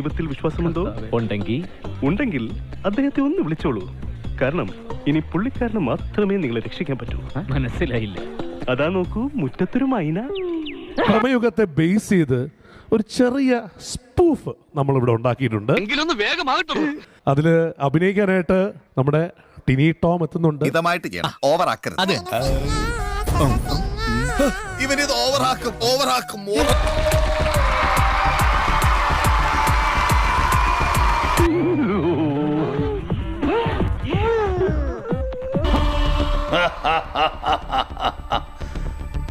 ദൈവത്തിൽ വിശ്വാസമുണ്ടോ? ഉണ്ടെങ്കിൽ. ഉണ്ടെങ്കിൽ അദ്ദേഹത്തെ ഒന്ന് വിളിച്ചോളൂ. കാരണം ഇനി പുള്ളിക്കാരന് മാത്രമേ നിങ്ങളെ രക്ഷിക്കാൻ പറ്റൂ. മനസ്സിലായില്ല. അതാ നോക്കൂ മുറ്റത്തൊരു മൈന. സമയുഗത്തെ ബേസ് ചെയ്ത് ഒരു ചെറിയ സ്പൂഫ് നമ്മൾ ഇവിടെ ഉണ്ടാക്കിയിട്ടുണ്ട് അതിൽ അഭിനയിക്കാനായിട്ട് നമ്മുടെ ടിനി ടോം എത്തുന്നുണ്ട്. മിതമായിട്ട് ചെയ്യണം. ഓവർ ആക്കരുത് ഇവനിത് ഓവർ ആക്കും ഓവർ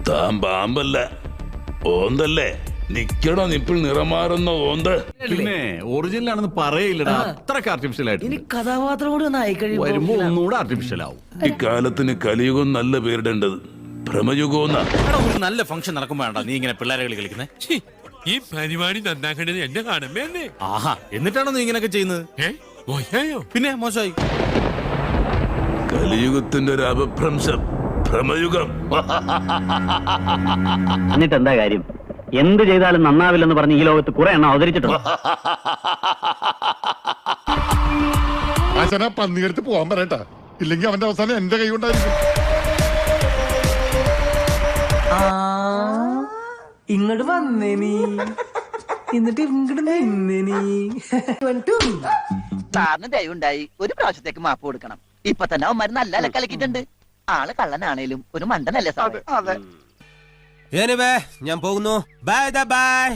താൻ പാമ്പല്ല? ഓന്തല്ലേ? നിക്കണോ നിപ്പിൽ നിറമാറുന്ന ഓന്ത്. പിന്നെ ഒറിജിനൽ ആണെന്ന് പറയില്ലടാ. അത്ര ആർട്ടിഫിഷ്യൽ ഇനി ആയിട്ട് കഥാപാത്രം കൂടി ഒന്ന് ആയി വരുമ്പോ കഴിയുമ്പോ ഒന്നുകൂടെ ആർട്ടിഫിഷ്യൽ ആവും. ഇക്കാലത്തിന് കലിയുഗം നല്ല പേരിടേണ്ടത് ഭ്രമയുഗമെന്ന ഒരു നല്ല ഫംഗ്ഷൻ നടക്കുമ്പോ വേണ്ട. നീ ഇങ്ങനെ പിള്ളേരെ കളി കളിക്കുന്നേ. ഈ പരിപാടി നന്നാക്കേണ്ടത് എന്നെ കാണുമ്പോ ആഹാ എന്നിട്ടാണോ നീ ഇങ്ങനെയൊക്കെ ചെയ്യുന്നത്? ഏ മോശമായോ? പിന്നെ മോശമായി. കലിയുഗത്തിന്റെ ഒരു അപഭ്രംശം. ഭ്രമയുഗം. എന്നിട്ട് എന്താ കാര്യം? എന്ത് ചെയ്താലും നന്നാവില്ലെന്ന് പറഞ്ഞ് ഈ ലോകത്ത് കുറെ എണ്ണം അവതരിച്ചിട്ടുണ്ട്. ആശാനെ പന്നിയെടുത്ത് പോവാൻ പറയട്ടാ. ഇല്ലെങ്കിൽ അവന്റെ അവസാനം എന്റെ കൈ കൊണ്ടായിരിക്കും. ഇങ്ങോട്ട് വന്നേനി എന്നിട്ട് ഇങ്ങോട്ട് നിന്നേ നീ. സാറിന് ദയവുണ്ടായി. ഒരു പ്രാവശ്യത്തേക്ക് മാപ്പ് കൊടുക്കണം. ഇപ്പൊ തന്നെ അവന്മാര് നല്ല അല കളിക്കിട്ടുണ്ട് ആൾ കള്ളനാണേലും ഒരു മണ്ടനല്ലേ സാർ അതെ ഞാൻ പോകുന്നു. Bye bye